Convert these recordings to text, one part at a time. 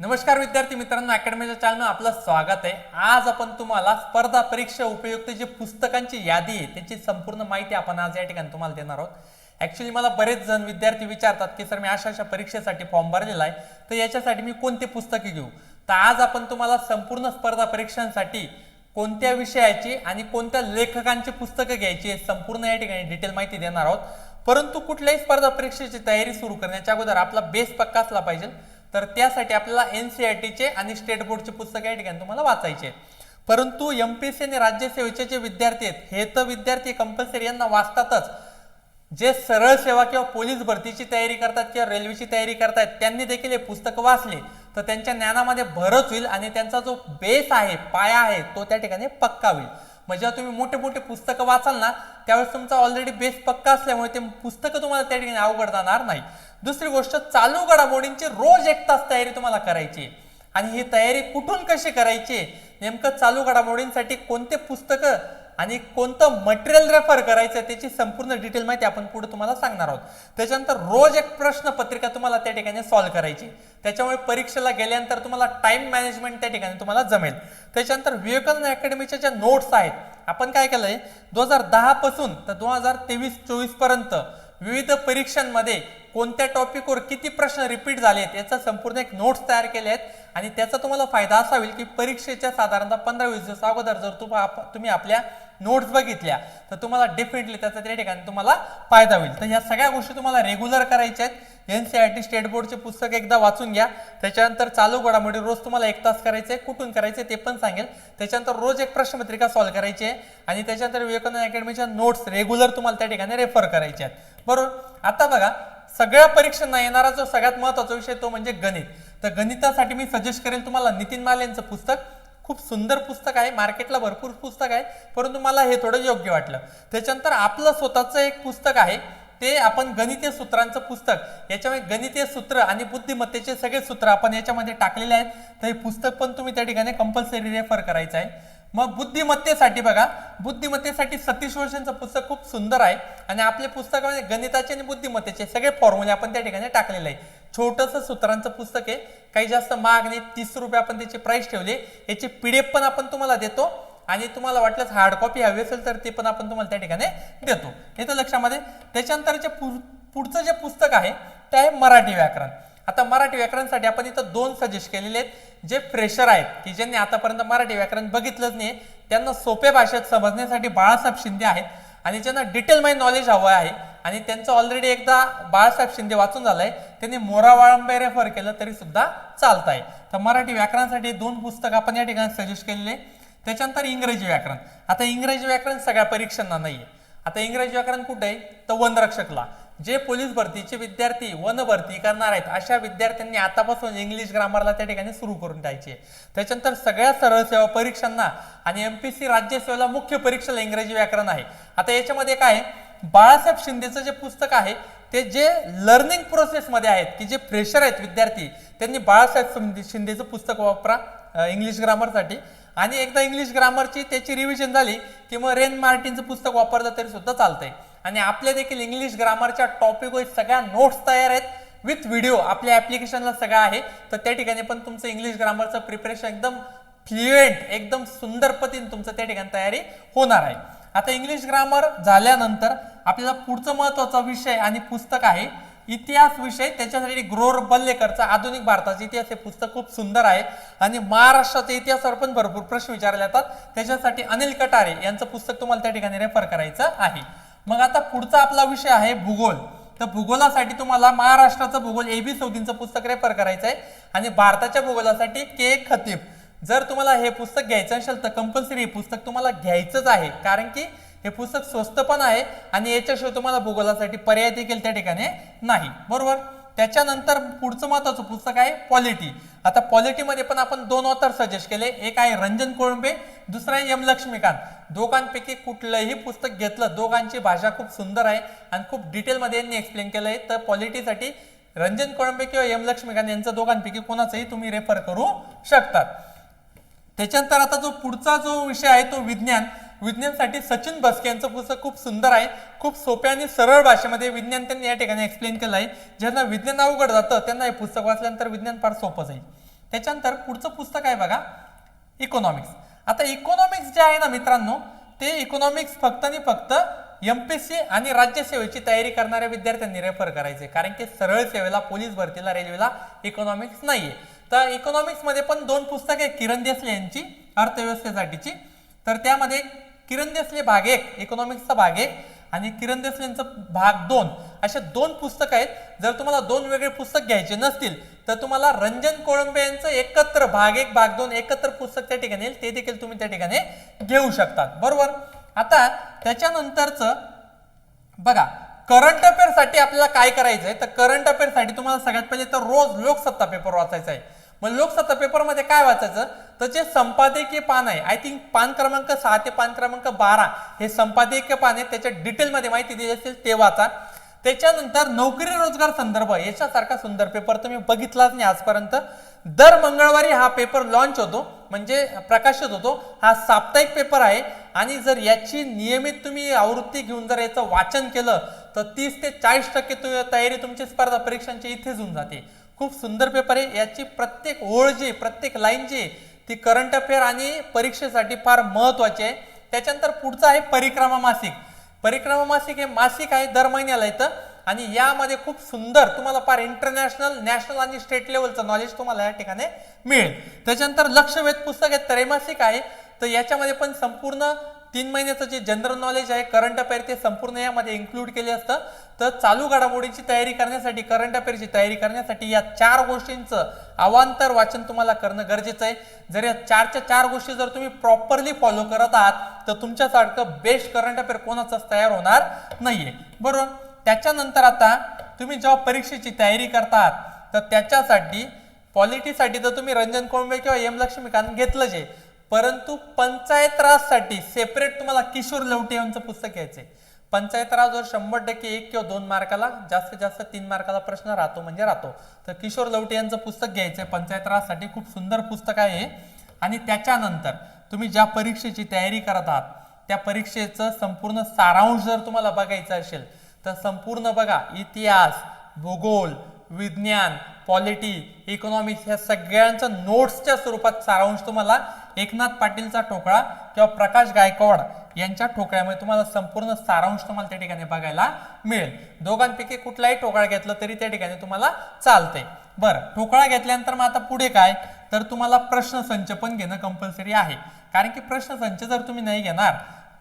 नमस्कार विद्यार्थी मित्रांनो अकॅडमीच्या चॅनल आपलं स्वागत आहे. आज आपण तुम्हाला स्पर्धा परीक्षा उपयुक्त जी पुस्तकांची यादी आहे त्याची संपूर्ण माहिती आपण आज या ठिकाणी तुम्हाला देणार आहोत. ऍक्च्युली मला बरेच जण विद्यार्थी विचारतात की सर मी अशा अशा परीक्षेसाठी फॉर्म भरलेला आहे तर याच्यासाठी मी कोणते पुस्तके घेऊ? तर आज आपण तुम्हाला संपूर्ण स्पर्धा परीक्षांसाठी कोणत्या विषयाची आणि कोणत्या लेखकांची पुस्तकं घ्यायची संपूर्ण या ठिकाणी डिटेल माहिती देणार आहोत. परंतु कुठल्याही स्पर्धा परीक्षेची तयारी सुरू करण्याच्या अगोदर आपला बेस पक्का असला पाहिजे. तर त्यासाठी आपल्याला एन सी आर टीचे आणि स्टेट बोर्डचे पुस्तक या ठिकाणी तुम्हाला वाचायचे परंतु एम पी सी आणि राज्यसेवेचे जे विद्यार्थी आहेत हे तर विद्यार्थी कंपल्सरी यांना वाचतातच. जे सरळ सेवा किंवा पोलीस भरतीची तयारी करतात किंवा रेल्वेची तयारी करतात त्यांनी देखील हे पुस्तक वाचले. तर त्यांच्या ज्ञानामध्ये भरच होईल आणि त्यांचा जो बेस आहे पाया आहे तो त्या ठिकाणी पक्का होईल. म्हणजे जेव्हा तुम्ही मोठे मोठे पुस्तकं वाचाल ना त्यावेळेस तुमचा ऑलरेडी बेस पक्का असल्यामुळे ते पुस्तकं तुम्हाला त्या ठिकाणी अवघड जाणार नाही. दुसरी गोष्ट चालू घडामोडींची रोज एक तास तयारी तुम्हाला करायची. आणि ही तयारी कुठून कशी करायची? नेमकं चालू घडामोडींसाठी कोणते पुस्तकं आणि कोणतं मटेरियल रेफर करायचं त्याची संपूर्ण डिटेल माहिती आपण पुढे तुम्हाला सांगणार आहोत. त्याच्यानंतर रोज एक प्रश्न पत्रिका तुम्हाला त्या ठिकाणी सॉल्व्ह करायची. त्याच्यामुळे परीक्षेला गेल्यानंतर तुम्हाला टाइम मॅनेजमेंट त्या ठिकाणी तुम्हाला जमेल. त्याच्यानंतर विवेकानंद अकॅडमीच्या ज्या नोट्स आहेत आपण काय केलंय? दोन हजार दहा पासून तर दोन हजार तेवीस चोवीसपर्यंत विविध परीक्षांमध्ये कोणत्या टॉपिकवर किती प्रश्न रिपीट झाले आहेत याचा संपूर्ण एक नोट्स तयार केले आहेत आणि त्याचा तुम्हाला फायदा असा होईल की परीक्षेच्या साधारणतः पंधरा वीस दिवस अगोदर जर तुम्ही तुम्ही आपल्या नोट्स बघितल्या तर तुम्हाला डेफिनेटली त्याचा त्या ठिकाणी तुम्हाला फायदा होईल. तर ह्या सगळ्या गोष्टी तुम्हाला रेग्युलर करायच्या आहेत. N C R T state बोर्डचे पुस्तक एकदा वाचून घ्या. त्याच्यानंतर चालू घडामोडी रोज तुम्हाला एक तास करायचे कुठून करायचे ते पण सांगेल. त्याच्यानंतर रोज एक प्रश्नपत्रिका सॉल्व्ह करायची आहे. आणि त्याच्यानंतर विवेकानंद अकॅडमीच्या नोट्स रेग्युलर तुम्हाला त्या ठिकाणी रेफर करायचे आहेत. बरोबर? आता बघा सगळ्या परीक्षांना येणारा जो सगळ्यात महत्त्वाचा विषय तो म्हणजे गणित. तर गणितासाठी मी सजेस्ट करेल तुम्हाला नितीन माल यांचं पुस्तक. खूप सुंदर पुस्तक आहे. मार्केटला भरपूर पुस्तक आहे. परंतु मला हे थोडं योग्य वाटलं. त्याच्यानंतर आपलं स्वतःचं एक पुस्तक आहे. ते आपण गणितीय सूत्रांचं पुस्तक. याच्यामध्ये गणितीय सूत्र आणि बुद्धिमत्तेचे सगळे सूत्र आपण याच्यामध्ये टाकलेले आहेत. तर हे पुस्तक पण तुम्ही त्या ठिकाणी कंपल्सरी रेफर करायचं आहे. मग बुद्धिमत्तेसाठी बघा बुद्धिमत्तेसाठी सतीश वर्षांचं पुस्तक खूप सुंदर आहे आणि आपल्या पुस्तकामध्ये गणिताचे आणि बुद्धिमत्तेचे सगळे फॉर्म्युले आपण त्या ठिकाणी टाकलेले आहे. छोटंसं सूत्रांचं पुस्तक आहे. काही जास्त महाग नाही तीस रुपये आपण त्याची प्राईस ठेवली. याचे पीडीएफ पण आपण तुम्हाला देतो आणि तुम्हाला वाटलंच हार्ड कॉपी हवी असेल तर ते पण आपण तुम्हाला त्या ठिकाणी देतो. येतं लक्षामध्ये त्याच्यानंतरचे पु- पुढचं जे पुस्तक आहे ते आहे मराठी व्याकरण. आता मराठी व्याकरणसाठी आपण इथं दोन सजेस्ट केलेले आहेत जे फ्रेशर आहेत की ज्यांनी आतापर्यंत मराठी व्याकरण बघितलंच नाही त्यांना सोप्या भाषेत समजण्यासाठी बाळासाहेब शिंदे आहेत आणि ज्यांना डिटेल माय नॉलेज हवं आहे आणि त्यांचं ऑलरेडी एकदा बाळासाहेब शिंदे वाचून झालंय त्यांनी मोरा वाळंबे रेफर केलं तरी सुद्धा चालत आहे तर मराठी व्याकरणासाठी दोन पुस्तक आपण या ठिकाणी सजेस्ट केलेले त्याच्यानंतर इंग्रजी व्याकरण. आता इंग्रजी व्याकरण सगळ्या परीक्षांना नाहीये. आता इंग्रजी व्याकरण कुठे आहे? तर वनरक्षकला. जे पोलीस भरतीचे विद्यार्थी वन भरती करणार आहेत अशा विद्यार्थ्यांनी आतापासून इंग्लिश ग्रामरला त्या ठिकाणी सुरू करून द्यायचे. त्याच्यानंतर सगळ्या सरळ सेवा परीक्षांना आणि एम पी सी राज्यसेवेला मुख्य परीक्षेला इंग्रजी व्याकरण आहे. आता याच्यामध्ये काय आहे? बाळासाहेब शिंदेचं जे पुस्तक आहे ते जे लर्निंग प्रोसेसमध्ये आहेत की जे फ्रेशर आहेत विद्यार्थी त्यांनी बाळासाहेब शिंदेचं पुस्तक वापरा इंग्लिश ग्रामरसाठी आणि एकदा इंग्लिश ग्रामरची त्याची रिव्हिजन झाली की मग रेन मार्टिनचं पुस्तक वापरलं तरी सुद्धा चालतंय. आणि आपल्या देखील इंग्लिश ग्रामरच्या टॉपिक वाईज सगळ्या नोट्स तयार आहेत. विथ व्हिडिओ आपल्या ऍप्लिकेशनला सगळं आहे. तर त्या ठिकाणी पण तुमचं इंग्लिश ग्रामरचं प्रिपरेशन एकदम फ्लुएंट एकदम सुंदर पद्धतीने तुमचं त्या ठिकाणी तयारी होणार आहे. आता इंग्लिश ग्रामर झाल्यानंतर आपल्याला पुढचा महत्त्वाचा विषय आणि पुस्तक आहे. इतिहास विषय त्याच्यासाठी ग्रोर बल्लेकरचा आधुनिक भारताचा इतिहास हे पुस्तक खूप सुंदर आहे. आणि महाराष्ट्राच्या इतिहासावर पण भरपूर प्रश्न विचारले जातात. त्याच्यासाठी अनिल कटारे यांचं पुस्तक तुम्हाला त्या ठिकाणी रेफर करायचं आहे. मग आता पुढचा आपला विषय आहे भूगोल. तर भूगोलासाठी तुम्हाला महाराष्ट्राचं भूगोल ए बी चौधरींचं पुस्तक रेफर करायचं आहे. आणि भारताच्या भूगोलासाठी के खतीब. जर तुम्हाला हे पुस्तक घ्यायचं असेल तर कंपल्सरी हे पुस्तक तुम्हाला घ्यायचंच आहे. कारण की हे पुस्तक स्वस्त पण आहे आणि याच्याशिवाय तुम्हाला भूगोलासाठी पर्याय देखील त्या ठिकाणी नाही. बरोबर? त्याच्यानंतर पुढचं महत्वाचं पुस्तक आहे पॉलिटी. आता पॉलिटीमध्ये पण आपण दोन ऑथर सजेस्ट केले. एक आहे रंजन कोळंबे दुसरं आहे यम लक्ष्मीकांत. दोघांपैकी कुठलंही पुस्तक घेतलं दोघांची भाषा खूप सुंदर आहे आणि खूप डिटेलमध्ये यांनी एक्सप्लेन केलं आहे तर पॉलिटीसाठी रंजन कोळंबे किंवा यम लक्ष्मीकांत यांचं दोघांपैकी कोणाचंही तुम्ही रेफर करू शकतात. त्याच्यानंतर आता जो पुढचा जो विषय आहे तो विज्ञान. विज्ञानसाठी सचिन बसके यांचं पुस्तक खूप सुंदर आहे. खूप सोप्या आणि सरळ भाषेमध्ये विज्ञान त्यांनी या ठिकाणी एक्सप्लेन केलं आहे ज्यांना विज्ञान अवघड जातं त्यांना हे पुस्तक वाचल्यानंतर विज्ञान फार सोपं जाईल. त्याच्यानंतर पुढचं पुस्तक आहे बघा इकॉनॉमिक्स आता इकॉनॉमिक्स जे आहे ना मित्रांनो ते इकॉनॉमिक्स फक्त आणि फक्त एम पी सी आणि राज्यसेवेची तयारी करणाऱ्या विद्यार्थ्यांनी रेफर करायचे. कारण की सरळ सेवेला पोलीस भरतीला रेल्वेला इकॉनॉमिक्स नाहीये. तर इकॉनॉमिक्समध्ये पण दोन पुस्तके आहेत किरण देसले यांची अर्थव्यवस्थेसाठीची. तर त्यामध्ये किरण देसले भाग एक इकॉनॉमिक्सचा भाग एक. आणि किरण देसले यांचं भाग दोन. असे दोन पुस्तक आहेत. जर तुम्हाला दोन वेगळे पुस्तक घ्यायचे नसतील तर तुम्हाला रंजन कोळंबे यांचं एकत्र भाग एक भाग दोन एकत्र पुस्तक त्या ठिकाणी येईल. ते देखील तुम्ही त्या ठिकाणी घेऊ शकतात. बरोबर? आता त्याच्यानंतरचं बघा करंट अफेअरसाठी आपल्याला काय करायचं आहे तर करंट अफेअरसाठी तुम्हाला सगळ्यात पहिले तर रोज लोकसत्ता पेपर वाचायचा आहे. मग लोकसत्ता पेपरमध्ये काय वाचायचं? तर जे संपादकीय पान आहे आय थिंक पान क्रमांक सहा ते पान क्रमांक बारा हे संपादकीय पान आहे त्याच्या डिटेलमध्ये माहिती दिली असेल ते वाचा. त्याच्यानंतर नोकरी रोजगार संदर्भ याच्यासारखा सुंदर पेपर तुम्ही बघितलाच नाही आजपर्यंत. दर मंगळवारी हा पेपर लॉन्च होतो म्हणजे प्रकाशित होतो. हा साप्ताहिक पेपर आहे आणि जर याची नियमित तुम्ही आवृत्ती घेऊन जर याचं वाचन केलं तर तीस ते चाळीस टक्के तयारी तुमची स्पर्धा परीक्षांची इथेच होऊन जाते. खूप सुंदर पेपर आहे. याची प्रत्येक ओळ जी प्रत्येक लाईन जी आहे, ती करंट अफेअर आणि परीक्षेसाठी फार महत्त्वाची आहे. त्याच्यानंतर पुढचं आहे परिक्रमा मासिक. परिक्रमा मासिक हे मासिक आहे दर महिन्याला येतं आणि यामध्ये खूप सुंदर तुम्हाला फार इंटरनॅशनल नॅशनल आणि स्टेट लेवलचं नॉलेज तुम्हाला या ठिकाणी मिळेल. त्याच्यानंतर लक्षवेध पुस्तक हे त्रैमासिक आहे. तर याच्यामध्ये पण संपूर्ण तीन महिन्याचं जे जनरल नॉलेज आहे करंट अफेअर ते संपूर्ण यामध्ये इन्क्लूड केले असतं. तर चालू घडामोडीची तयारी करण्यासाठी करंट अफेअरची तयारी करण्यासाठी या चार गोष्टींचं अवांतर वाचन तुम्हाला करणं गरजेचं आहे. जर या चारच्या चार गोष्टी जर तुम्ही प्रॉपरली फॉलो करत आहात तर तुमच्यासारखं बेस्ट करंट अफेअर कोणाचंच तयार होणार नाहीये. बरोबर त्याच्यानंतर आता तुम्ही जेव्हा परीक्षेची तयारी करतात तर त्याच्यासाठी पॉलिटीसाठी तर तुम्ही रंजन कोंबे किंवा एम लक्ष्मीकांत घेतलंच आहे. परंतु पंचायत राजसाठी सेपरेट तुम्हाला किशोर लवटे यांचं पुस्तक घ्यायचंय. पंचायत राजवर शंभर टक्के एक किंवा दोन मार्काला जास्तीत जास्त तीन मार्काला प्रश्न राहतो म्हणजे राहतो. तर किशोर लवटे यांचं पुस्तक घ्यायचंय. पंचायत राजसाठी खूप सुंदर पुस्तक आहे. आणि त्याच्यानंतर तुम्ही ज्या परीक्षेची तयारी करत आहात त्या परीक्षेचं संपूर्ण सारांश जर तुम्हाला बघायचं असेल तर संपूर्ण बघा. इतिहास भूगोल विज्ञान पॉलिटी इकॉनॉमिक्स ह्या सगळ्यांचं नोट्सच्या स्वरूपात सारांश तुम्हाला एकनाथ पाटीलचा ठोकळा किंवा प्रकाश गायकवाड यांच्या ठोकळ्यामध्ये तुम्हाला संपूर्ण सारांश तुम्हाला त्या ठिकाणी बघायला मिळेल. दोघांपैकी कुठलाही ठोकळा घेतला तरी त्या ठिकाणी तुम्हाला चालते बरं ठोकळा घेतल्यानंतर मग आता पुढे काय? तर तुम्हाला प्रश्न संच पण घेणं कंपल्सरी आहे. कारण की प्रश्न संच जर तुम्ही नाही घेणार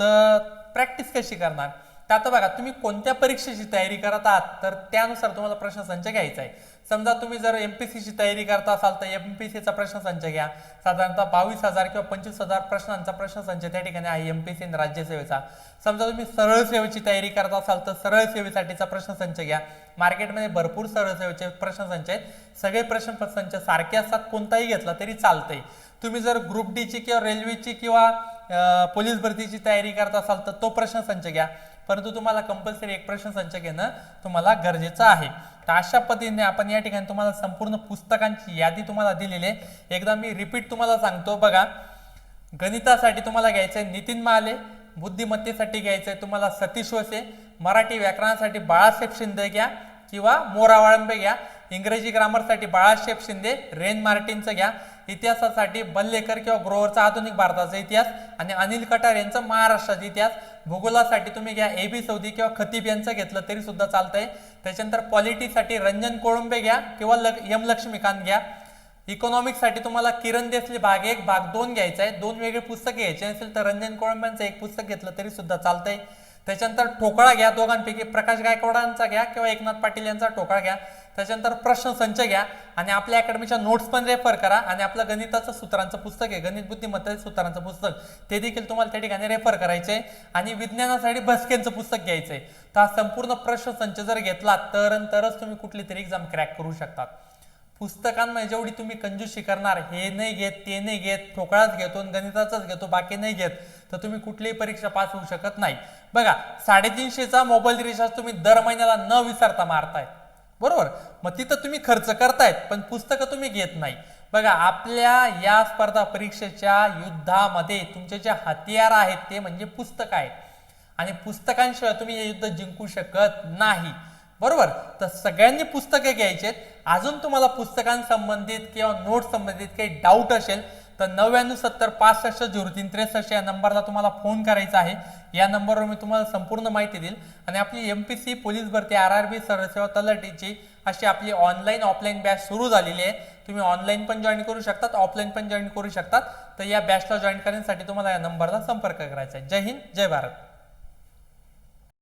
तर प्रॅक्टिस कशी करणार? तर आता बघा तुम्ही कोणत्या परीक्षेची तयारी करत आहात? तर त्यानुसार तुम्हाला प्रश्न संच घ्यायचा आहे. समजा तुम्ही जर एम पी सीची तयारी करत असाल तर एम पी सीचा प्रश्नसंच घ्या. साधारणतः बावीस हजार किंवा पंचवीस हजार प्रश्नांचा प्रश्नसंच त्या ठिकाणी आहे एम पी सी राज्यसेवेचा. समजा तुम्ही सरळ सेवेची तयारी करत असाल तर सरळ सेवेसाठीचा प्रश्न संच घ्या. मार्केटमध्ये भरपूर सरळ सेवेचे प्रश्न संच आहेत. सगळे प्रश्नसंच सारखे असतात कोणताही घेतला तरी चालतंय. तुम्ही जर ग्रुप डीची किंवा रेल्वेची किंवा पोलीस भरतीची तयारी करत असाल तर तो प्रश्न संच घ्या. परंतु तुम्हाला कंपल्सरी एक प्रश्न संच घेणं तुम्हाला गरजेचं आहे. तर अशा पद्धतीने आपण या ठिकाणी तुम्हाला संपूर्ण पुस्तकांची यादी तुम्हाला दिलेली आहे. एकदा मी रिपीट तुम्हाला सांगतो बघा. गणितासाठी तुम्हाला घ्यायचं आहे नितीन महाले बुद्धिमत्तेसाठी घ्यायचं आहे तुम्हाला सतीश वसे मराठी व्याकरणासाठी बाळासाहेब शिंदे घ्या किंवा मोरा वाळंबे घ्या इंग्रजी ग्रामरसाठी बाळासाहेब शिंदे रेन मार्टिनचं घ्या इतिहासासाठी बल्लेकर किंवा ग्रोवरचा आधुनिक भारताचा इतिहास आणि अनिल कटार यांचं महाराष्ट्राचा इतिहास. भूगोलासाठी तुम्ही घ्या ए बी सौदी किंवा खतीब यांचं घेतलं तरी सुद्धा चालतंय. त्याच्यानंतर पॉलिटीसाठी रंजन कोळंबे घ्या किंवा लग यम लक्ष्मीकांत घ्या. इकॉनॉमिक्ससाठी तुम्हाला किरण देसले भाग एक भाग दोन घ्यायचा आहे दोन वेगळे पुस्तक घ्यायचे असेल तर रंजन कोळंब्यांचं एक पुस्तक घेतलं तरी सुद्धा चालतंय. त्याच्यानंतर ठोकळा घ्या दोघांपैकी. प्रकाश गायकवाडांचा घ्या किंवा एकनाथ पाटील यांचा ठोकळा घ्या. त्याच्यानंतर प्रश्न संच घ्या आणि आपल्या अकॅडमीच्या नोट्स पण रेफर करा आणि आपलं गणिताचं सूत्रांचं पुस्तक आहे गणित बुद्धिमत्ता सूत्रांचं पुस्तक ते देखील तुम्हाला त्या ठिकाणी रेफर करायचे आणि विज्ञानासाठी भस्केंचं पुस्तक घ्यायचंय. तर हा संपूर्ण प्रश्न संच जर घेतला तर तरच तुम्ही कुठली तरी एक्झाम क्रॅक करू शकतात. पुस्तकांमध्ये जेवढी तुम्ही कंजूशी करणार हे नाही घेत ते नाही घेत ठोकळाच घेतो आणि गणिताचाच घेतो बाकी नाही घेत तर तुम्ही कुठलीही परीक्षा पास होऊ शकत नाही. बघा साडेतीनशेचा मोबाईल रिचार्ज तुम्ही दर महिन्याला न विसरता मारताय. बरोबर? मग तिथं तुम्ही खर्च करतायत पण पुस्तकं तुम्ही घेत नाही. बघा आपल्या या स्पर्धा परीक्षेच्या युद्धामध्ये तुमचे जे हत्यार आहेत ते म्हणजे पुस्तक आहे. आणि पुस्तकांशिवाय तुम्ही हे युद्ध जिंकू शकत नाही. बरोबर? तर सगळ्यांनी पुस्तके घ्यायची आहेत अजून तुम्हाला पुस्तकांसंबंधित किंवा नोट संबंधित काही डाऊट असेल तर नव्याण्णव सत्तर पासष्ट झिरो तीन त्रेसष्ट या नंबरला तुम्हाला फोन करायचा आहे. या नंबरवर मी तुम्हाला संपूर्ण माहिती देईल. आणि आपली एम पी सी पोलीस भरती आर आर बी सरसेवा तलाठीची अशी आपली ऑनलाईन ऑफलाईन बॅच सुरू झालेली आहे. तुम्ही ऑनलाईन पण जॉईन करू शकतात ऑफलाईन पण जॉईन करू शकतात. तर या बॅचला जॉईन करण्यासाठी तुम्हाला या नंबरला संपर्क करायचा आहे. जय हिंद जय भारत.